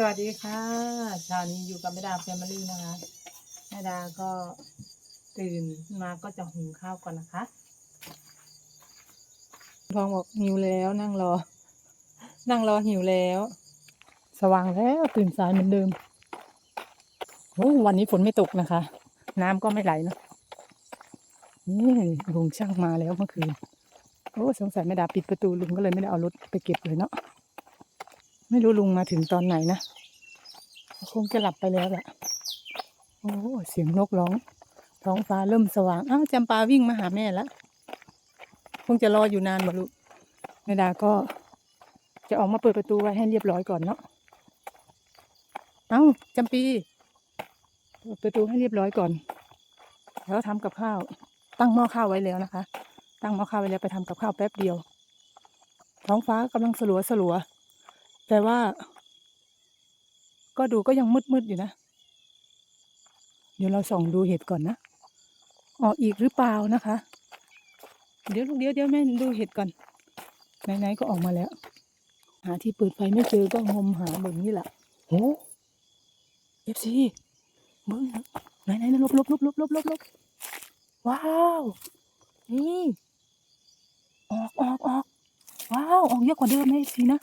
สวัสดีค่ะเช้านี้อยู่กับแม่ดาแฟมิลี่นะคะแม่ดาก็ตื่นมาก็จะหุงข้าวก่อนนะคะพองบอกหิวแล้วนั่งรอ นั่งรอหิวแล้ว สว่างแล้วตื่นสายเหมือนเดิมโอ้วันนี้ฝนไม่ตกนะคะ น้ำก็ไม่ไหลเนะนี่ลุงช่างมาแล้วเมื่อคืนโอ้สงสัยแม่ดาปิดประตูลุงก็เลยไม่ได้เอารถไปเก็บเลยเนาะ ไม่รู้ลุงมาถึงตอนไหนนะ คงจะหลับไปแล้วแหละโอ้เสียงนกร้อง ท้องฟ้าเริ่มสว่างอ้าวจำปาวิ่งมาหาแม่แล้วคงจะรออยู่นานบ่ลูกแม่ดาก็จะออกมาเปิดประตูไว้ให้เรียบร้อยก่อนเนาะเอ้าจำปีเปิดประตูให้เรียบร้อยก่อน แล้วทำกับข้าว ตั้งหม้อข้าวไว้แล้วนะคะ ตั้งหม้อข้าวไว้แล้วไปทำกับข้าวแป๊บเดียว ท้องฟ้ากำลังสลัวสลัว แต่ว่า ก็ดูก็ยังมืดมืดๆอยู่นะ เดี๋ยวเราส่องดูเห็ดก่อนนะ ออกอีกหรือเปล่านะคะ เดี๋ยวลูกเดี๋ยวเดี๋ยวแม่ดูเห็ดก่อน ไหนๆก็ออกมาแล้ว หาที่เปิดไฟไม่เจอก็งมหาบนนี่แหละโอ้เอฟซีมึงไหนไหนๆลบลบลบลบลบลบลบว้าว นี่ ออกออกออกว้าว ออกเยอะกว่าเดิมนะเอฟซีนะ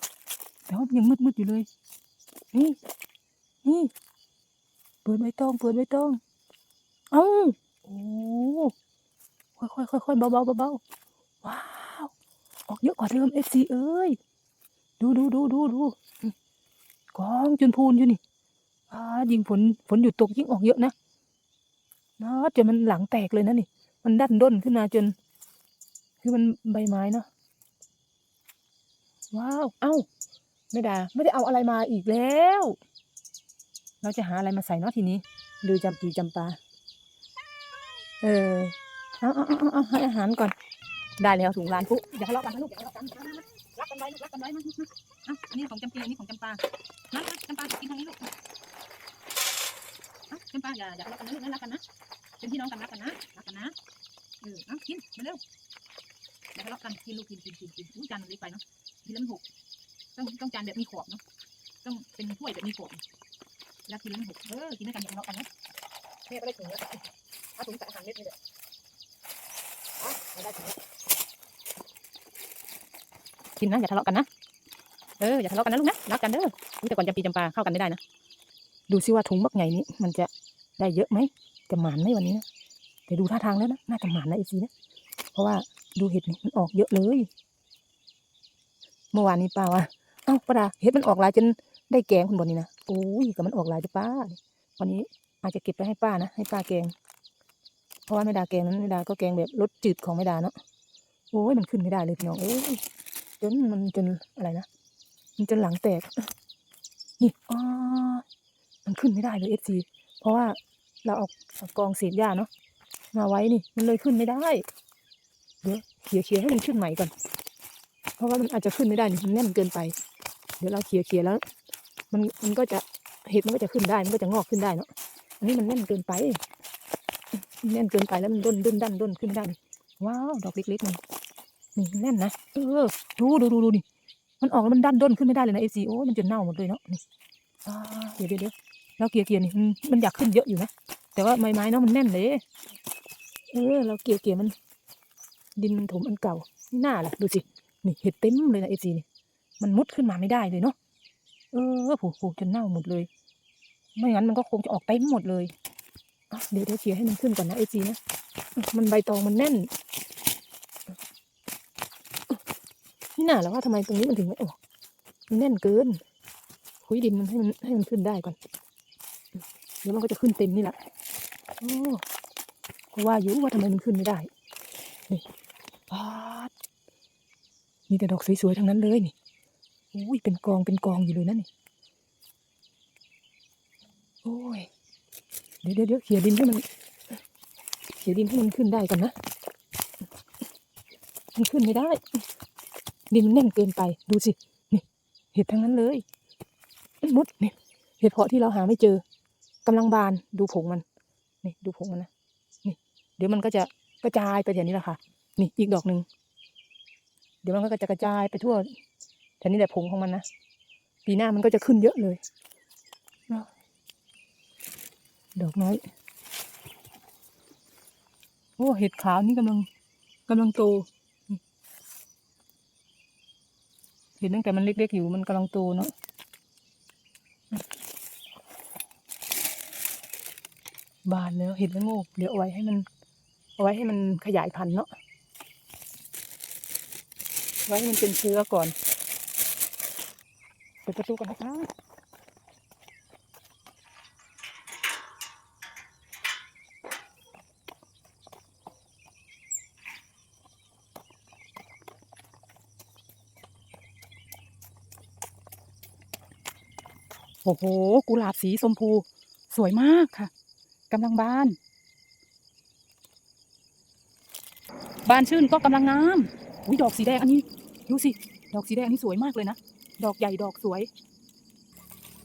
แต่ว่ายังมืดๆอยู่เลย นี่ นี่ เปิดใบตอง เปิดใบตอง เอ้า โอ้ค่อยค่อยค่อยค่อยๆเบาเบาเบาเบาๆว้าว ออกเยอะกว่าเดิมเอฟซีเอ้ย ดูดูดูดูดูกองจนพูนอยู่นี่อ่ายิงฝนฝนหยุดตกยิ่งออกเยอะนะนะจนมันหลังแตกเลยนะนี่ มันดันด้นขึ้นมาจน คือมันใบไม้เนาะว้าว เอ้า ไม่ไดาไม่ได้เอาอะไรมาอีกแล้ว เราจะหาอะไรมาใส่เนาะทีนี้ดูจำปีจำปาเออเอาเอาเอาเอาเอาให้อาหารก่อน ได้แล้วถุงร้านปุ๊อย่าทะเลาะกันนะลูกอย่าทะเลาะกันรักกันไว้ลูกรักกันไว้มามามาเอาอันนี้ของจำปีอันนี้ของจำปามามาจำปากินทางนี้ลูกเอาจำปาอย่าอย่าทะเลาะกันนะลูกนะรักกันนะเป็นพี่น้องกันรักกันนะรักกันนะเออเอากินมาเร็วอย่าทะเลาะกันกินลูกกินกินกินกินอุ้ยจานมันเล็กไปเนาะกินแล้วมันหก ต้องต้องจานแบบมีขอบเนาะต้องเป็นถ้วยแบบมีขอบแล้วกินแล้วมันหกเออกินด้วยกันอย่าทะเลาะกันนะแม่ก็ได้ถุงแล้วเอาถุงใส่อาหารเม็ดนี่แหละเอาเอาได้ถุงแล้วกินนะอย่าทะเลาะกันนะเอออย่าทะเลาะกันนะลูกนะรักกันเด้ออุ๊ยแต่ก่อนจำปีจำปาเข้ากันไม่ได้นะดูซิว่าถุงบักใหญ่นี้มันจะได้เยอะไหมจะหมานไหมวันนี้นะแต่ดูท่าทางแล้วนะน่าจะหมานนะไอซีนะเพราะว่าดูเห็ดนี่มันออกเยอะเลย เมื่อวานนี้ป้าว่า เอ้าป้าดาเห็ดมันออกลายจนได้แกงคนบนนี้นะโอ้ยก็มันออกลายจะป้าวันนี้อาจจะเก็บไปให้ป้านะให้ป้าแกง เพราะว่าแม่ดาแกงนั้นแม่ดาก็แกงแบบรสจืดของแม่ดาเนาะโอ้ยมันขึ้นไม่ได้เลยพี่น้องเอ้ยจนมันจนอะไรนะมันจนหลังแตกนี่อ๋อมันขึ้นไม่ได้เลยเอฟซีเพราะว่าเราอาเอากองเศษหญ้าเนาะมาไว้นี่ มันเลยขึ้นไม่ได้ เดี๋ยวเขี่ยเขี่ยให้มันขึ้นใหม่ก่อน เพราะว่ามันอาจจะขึ้นไม่ได้นี่มันแน่นเกินไป เดี๋ยวเราเคลียร์เคลียร์แล้ว มันมันก็จะเห็ดมันก็จะขึ้นได้มันก็จะงอกขึ้นได้เนาะอันนี้มันแน่นเกินไปแน่นเกินไปแล้วมันด้นด้นดันด้นขึ้นไม่ได้นี่ว้าวดอกเล็กๆมันนี่แน่นนะเออดูดูดูดูนี่มันออกแล้วมันดันด้นขึ้นไม่ได้เลยนะเอซีโอ้มันจะเน่าหมดเลยเนาะนี่เดี๋ยวเดี๋ยวเดี๋ยวเราเกลียร์เกียร์นี่มันอยากขึ้นเยอะอยู่นะแต่ว่าไม้ไม้เนาะมันแน่นเลยเออเราเกียร์เกียร์มัน ดินมันถมอันเก่านี่น่าล่ะดูสินี่เห็ดเต็มเลยนะเอซีนี่ มันมุดขึ้นมาไม่ได้เลยเนาะเออผูกผูกจนเน่าหมดเลย ไม่งั้นมันก็คงจะออกเต็มหมดเลยเดี๋ยวเดี๋ยวเขี่ยให้มันขึ้นก่อนนะเอซีนะมันใบตองมันแน่นนี่น่าแล้วว่าทำไมตรงนี้มันถึงไม่ออกมันแน่นเกินคุยดินมันให้มันให้มันขึ้นได้ก่อนเดี๋ยวมันก็จะขึ้นเต็มนี่แหละโอ้ก็ว่าอยู่ว่าทำไมมันขึ้นไม่ได้นี่มีแต่ดอกสวยๆทั้งนั้นเลยนี่ อุ้ยเป็นกองเป็นกองอยู่เลยนะนี่โอ้ยเดี๋ยวเดี๋ยวเดี๋ยวขี่ยดินให้มันเขี่ยดินให้มันขึ้นได้ก่อนนะมันขึ้นไม่ได้ ดินมันแน่นเกินไปดูสินี่เห็ดทั้งนั้นเลยมุดนี่เห็ดเพาะที่เราหาไม่เจอกำลังบานดูผงมันนี่ดูผงมันนะนี่ เดี๋ยวมันก็จะกระจายไปแถวนี้แหละค่ะ นี่อีกดอกหนึ่งเดี๋ยวมันก็จะกระจายไปทั่ว แถวนี้แหละผงของมันนะ ปีหน้ามันก็จะขึ้นเยอะเลย ดอกน้อย โอ้เห็ดขาวนี่กำลังกำลังโต เห็นตั้งแต่มันเล็กๆอยู่มันกำลังโตเนาะบานแล้วเห็ดแล้วโงกเดี๋ยวเอาไว้ให้มันเอาไว้ให้มันขยายพันธุ์เนาะไว้ให้มันเป็นเชื้อก่อน ปิดประตูกันนะคะโอ้โห กุหลาบสีชมพู สวยมากค่ะกำลังบาน บานชื่นก็กำลังงามอุ้ยดอกสีแดงอันนี้ ดูสิ ดอกสีแดงอันนี้สวยมากเลยนะ ดอกใหญ่ดอกสวย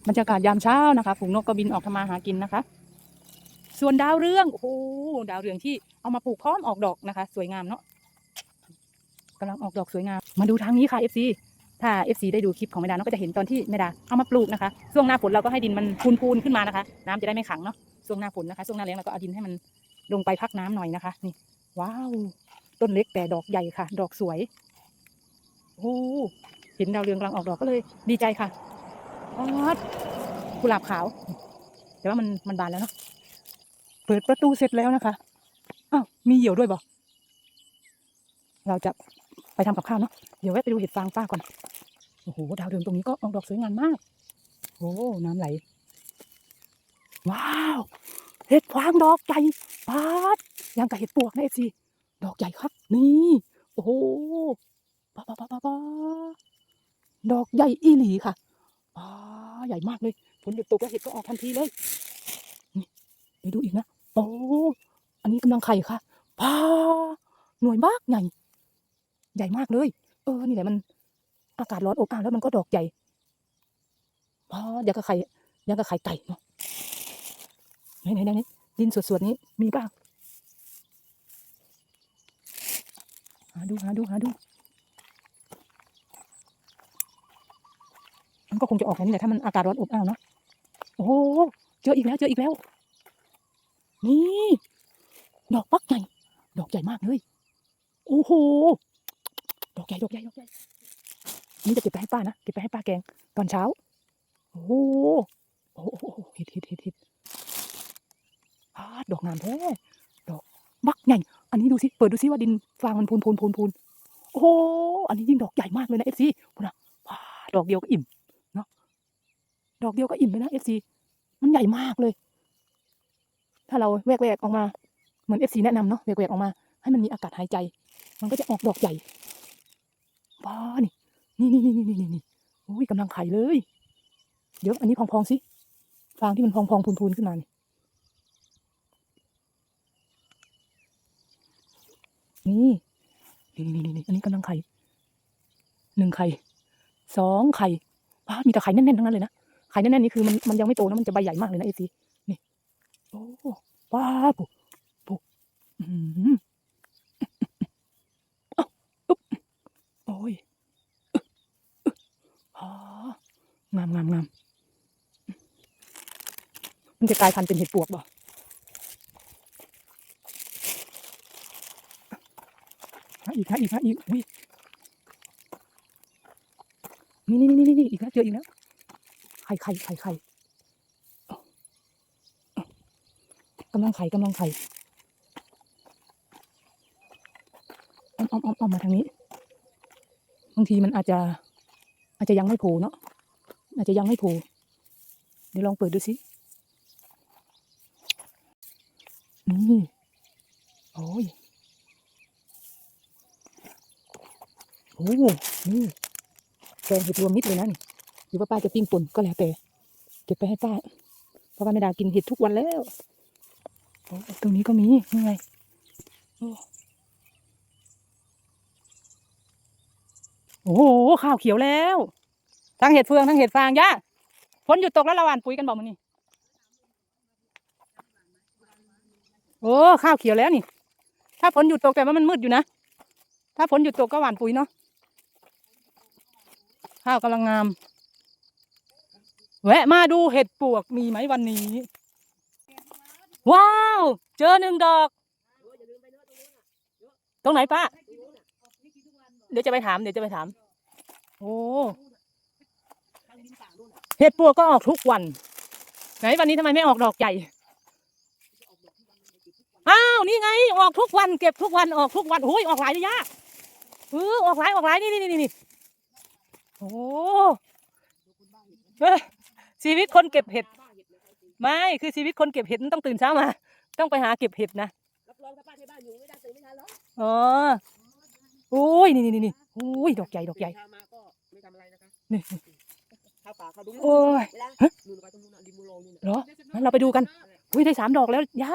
บรรยากาศยามเช้านะคะฝูงนกก็บินออกทำมาหากินนะคะ ส่วนดาวเรืองโอ้โหดาวเรืองที่เอามาปลูกพร้อมออกดอกนะคะ สวยงามเนาะกำลังออกดอกสวยงาม มาดูทางนี้ค่ะ FC ถ้า FC ได้ดูคลิปของแม่ดาเนาะก็จะเห็นตอนที่แม่ดาเอามาปลูกนะคะช่วงหน้าฝนเราก็ให้ดินมันพูนๆขึ้นมานะคะ น้ำจะได้ไม่ขังเนาะช่วงหน้าฝนนะคะช่วงหน้าแล้งเราก็เอาดินให้มันลงไปพักน้ำหน่อยนะคะ นี่ ว้าว ต้นเล็กแต่ดอกใหญ่ค่ะ ดอกสวยโอ้ เห็นดาวเรืองกำลังออกดอกก็เลยดีใจค่ะออกุหลาบขาว แต่ว่ามันมันบานแล้วเนาะเปิดประตูเสร็จแล้วนะคะอ้าวมีเหยี่ยวด้วยบ่เราจะไปทำกับข้าวเนาะเดี๋ยวแวะไปดูเห็ดฟางป้าก่อนโอ้โหดาวเรืองตรงนี้ก็ออกดอกสวยงามมากโอ้น้ำไหล ว้าว เห็ดฟางดอกใหญ่ปาดยังกับเห็ดปวกนะเอฟซีดอกใหญ่ครับ นี่ โอ้โหป้าป้าป้าป้าป้า ดอกใหญ่อีหลีค่ะป้าใหญ่มากเลยฝนหยุดตกแล้วเห็ดก็ออกทันทีเลยนี่ไปดูอีกนะโอ้อันนี้กำลังไข่ค่ะป้าหน่วยมากใหญ่ใหญ่มากเลย เออ นี่แหละมัน อากาศร้อนอบอ้าวแล้วมันก็ดอกใหญ่ป้าอยางกับไข่อยางกับไข่ไก่เนาะไหนไหนไหนไหนดินสวดๆนี้มีบ้างหาดูหาดูหาดู มันก็คงจะออกอย่างนี้แหละถ้ามันอากาศร้อนอบอ้าวเนาะโอ้โหเจออีกแล้วเจออีกแล้ว นี่ดอกปักใหญ่ดอกใหญ่มากเลยโอ้โหดอกใหญ่ดอกใหญ่ดอกใหญ่นี่จะเก็บไปให้ป้านะเก็บไปให้ป้าแกงตอนเช้า โอ้โหโอ้โหเห็ดเห็ดเห็ดเห็ดอาดอกงามแท้ดอกบักใหญ่อันนี้ดูสิเปิดดูสิว่าดินฟางมันพูนพูนพูนพูนโอ้โหอันนี้ยิ่งดอกใหญ่มากเลยนะเอฟซีพูนะดอกเดียวก็อิ่ม ดอกเดียวก็อิ่มเลยนะเอฟซีมันใหญ่มากเลย ถ้าเราแวกแวกออกมาเหมือนเอฟซีแนะนำเนาะแวกแวกออกมา ให้มันมีอากาศหายใจ มันก็จะออกดอกใหญ่ว้านี่นี่นี่นี่นี่นี่นี่โอ้ยกำลังไข่เลย เดี๋ยวอันนี้พองๆสิฟางที่มันพองๆพูนๆขึ้นมานี่นี่นี่นี่นี่นี่อันนี้กำลังไข่หนึ่งไข่สองไข่ว้ามีแต่ไข่แน่นๆทั้งนั้นเลยนะ ไข่แน่นๆนี่คือมันมันยังไม่โตนะมันจะใบใหญ่มากเลยนะเอซีนี่โอ้ว้าปุ๊บปุ๊บอืมอุ้บโอ้ยอ๋องามงามงามมันจะกลายพันธุ์เป็นเห็ดปวกบ่อีกหาอีกหาอีกอุ้ยนี่นี่นี่นี่นี่อีกแล้วเจออีกแล้ว ข่ไข่ไข่ไข่กำลังไข่กำลังไข่อ้อมอ้อมอ้อมอ้อมมาทางนี้ บางทีมันอาจจะ อาจจะยังไม่โผล่เนาะอาจจะยังไม่โผล่เดี๋ยวลองเปิดดูสินี่โอ้ยโอ้โหนี่แกงเห็ดรวมมิตรเลยนะนี่ หรือว่าป้าจะปิ้งป่นก็แล้วแต่เก็บไปให้ป้า เพราะว่าไม่ดากินเห็ดทุกวันแล้วโอ้ตรงนี้ก็มีนี่ไงโอ้โหข้าวเขียวแล้ว ทั้งเห็ดเฟืองทั้งเห็ดฟางย่าฝนหยุดตกแล้วเราหว่านปุ๋ยกันบอกมันนี่โอ้ข้าวเขียวแล้วนี่ ถ้าฝนหยุดตกแต่ว่ามันมืดอยู่นะ ถ้าฝนหยุดตกก็หว่านปุ๋ยเนาะข้าวกำลังงาม แวะมาดูเห็ดปวกมีไหมวันนี้ ว้าว เจอหนึ่งดอก ตรงไหนป้า เดี๋ยวจะไปถาม เดี๋ยวจะไปถาม โอ้เห็ดปวกก็ออกทุกวัน ไหนวันนี้ทำไมไม่ออกดอกใหญ่ อ้าว นี่ไง ออกทุกวัน เก็บทุกวัน ออกทุกวันโอ้ยออกหลายเลยยะเออออกหลายออกหลายนี่นี่นี่นี่โอ้เชีวิตคนเก็บเห็ด ไม่คือชีวิตคนเก็บเห็ดมันต้องตื่นเช้ามา ต้องไปหาเก็บเห็ดนะรับรองถ้าป้าที่บ้านอยู่ไม่ได้ตื่นไม่ทันหรอกอ๋อโอ้ยนี่นี่นี่นี่โอ้ยดอกใหญ่ดอกใหญ่เช้ามาก็ไม่ทำอะไรนะคะนี่เข้าป่าเข้าดุงโอ้ยเวลาฮะนู่นไปตรงนู้นน่ะริมมูโรนี่น่ะเหรองั้นเราไปดูกันอุ้ยได้สามดอกแล้วย่า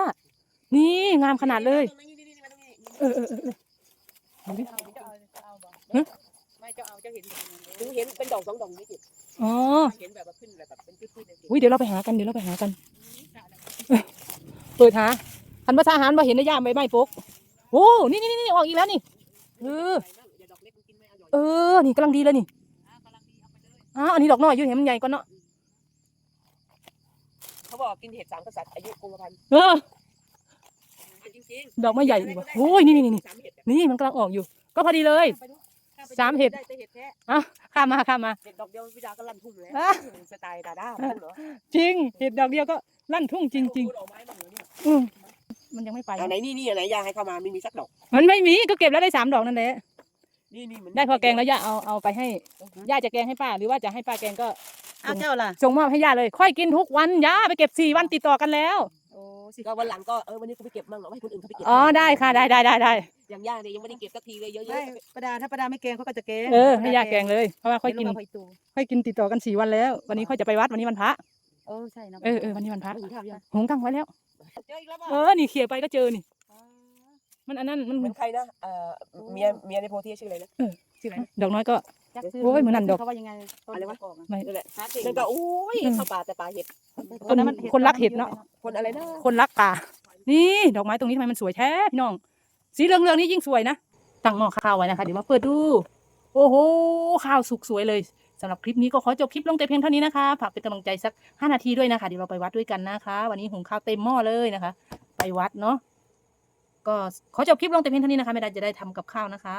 นี่งามขนาดเลยตรงนี้นี่นี่มาตรงนี้เออเออเออเออดูดิฮะไม่เจ้าเอาเจ้าเห็นหนูเห็นเป็นดอกสองดอกไม่ติด อ๋อเห็นแบบว่าขึ้นแบบเป็นพืชๆเนี่ยอุ้ยเดี๋ยวเราไปหากันเดี๋ยวเราไปหากัน เปิดหาคันภาษาหารมาเห็นในย่ามใบไม้ปกโอ้นี่นี่นี่ออกอีกแล้วนี่ เอออย่าดอกเล็กมันกินไม่อร่อยเออ นี่กำลังดีเลยนี่อ้าวอันนี้ดอกน้อยอยู่เห็นมันใหญ่กว่าเนาะเขาบอกกินเห็ดสามกษัตริย์อายุคงกระพันเออจริงดอกไม่ใหญ่ดีว่ะโอ้ยนี่นี่นี่สามเห็ดอะนี่มันกำลังออกอยู่ ก็พอดีเลยไปดูข้ไป สามเห็ด ได้แต่เห็ดแท้ข้ามมาข้ามมา เห็ดดอกเดียววิดาก็ลั่นทุ่งแล้วอะ สไตล์ดาด้าไม่รู้เหรอจริงเห็ดดอกเดียวก็ลั่นทุ่งจริงพูดออกไม้มาเหมือนเนี่ยๆอืมมันยังไม่ไป อันไหนนี่นี่อันไหนยาให้เข้ามาไม่มีสักดอก มันไม่มีก็เก็บแล้วได้สามดอกนั่นแหละนี่นี่มันได้พอแกงแล้วย่าเอาเอาไปให้ย่าจะแกงให้ป้า หรือว่าจะให้ป้าแกงก็อ้าวเจ้าล่ะ ส่งมอบให้ย่าเลย ค่อยกินทุกวันย่าไปเก็บสี่วันติดต่อกันแล้ว โอ้สิก็วันหลังก็เออวันนี้กูไปเก็บมั่งหรอกให้คนอื่นเขาไปเก็บอ๋อได้ค่ะได้ได้ได้ได้ อย่างย่าเนี่ยยังไม่ได้เก็บสักทีเลยเยอะไม่ประดาถ้าประดาไม่เกรงเขาก็จะเกรงเออให้ย่าแกงเลยเพราะว่าค่อยกินเดี๋วลงมาไปตูค่อยกินติดต่อกันสี่วันแล้ว วันนี้ค่อยจะไปวัดวันนี้วันพระเออใช่นะเออเออวันนี้วันพระๆกินข้าวยังหงตั้งไว้แล้วเจออีกแล้วป่ะเออนี่เขี่ยไปก็เจอนี่มันอันนั้นมันเหเหมืมืออนนใครนะเอ่อเมียเมียในโพธิชื่ออะไรนะชื่ออะไรนะดอกน้อยก็จักซื้โอ้ยเหมือนนั่นดอกเขาว่ายังไงต้นอะไรวะกอกอะไม่นั่นแหละหาเก่งนั่นก็โอ้ยอืมเข้าป่าแต่ป่าเห็ดคนคนรักเห็ดเนาะคนอะไรนะคนรักป่านี่ดอกไม้ตรงนี้ทำไมมันสวยแท้พี่น้อง สีเหลืองๆนี่ยิ่งสวยนะ ตั้งหม้อข้าวไว้นะคะ เดี๋ยวมาเปิดดู โอ้โห ข้าวสุกสวยเลยสำหรับคลิปนี้ก็ขอจบคลิปลงแต่เพียงเท่านี้นะคะฝากเป็นกำลังใจสัก 5 นาทีด้วยนะคะ เดี๋ยวเราไปวัดด้วยกันนะคะ วันนี้หุงข้าวเต็มหม้อเลยนะคะ ไปวัดเนาะ ก็ขอจบคลิปลงแต่เพียงเท่านี้นะคะ ไม่ได้จะได้ทำกับข้าวนะคะ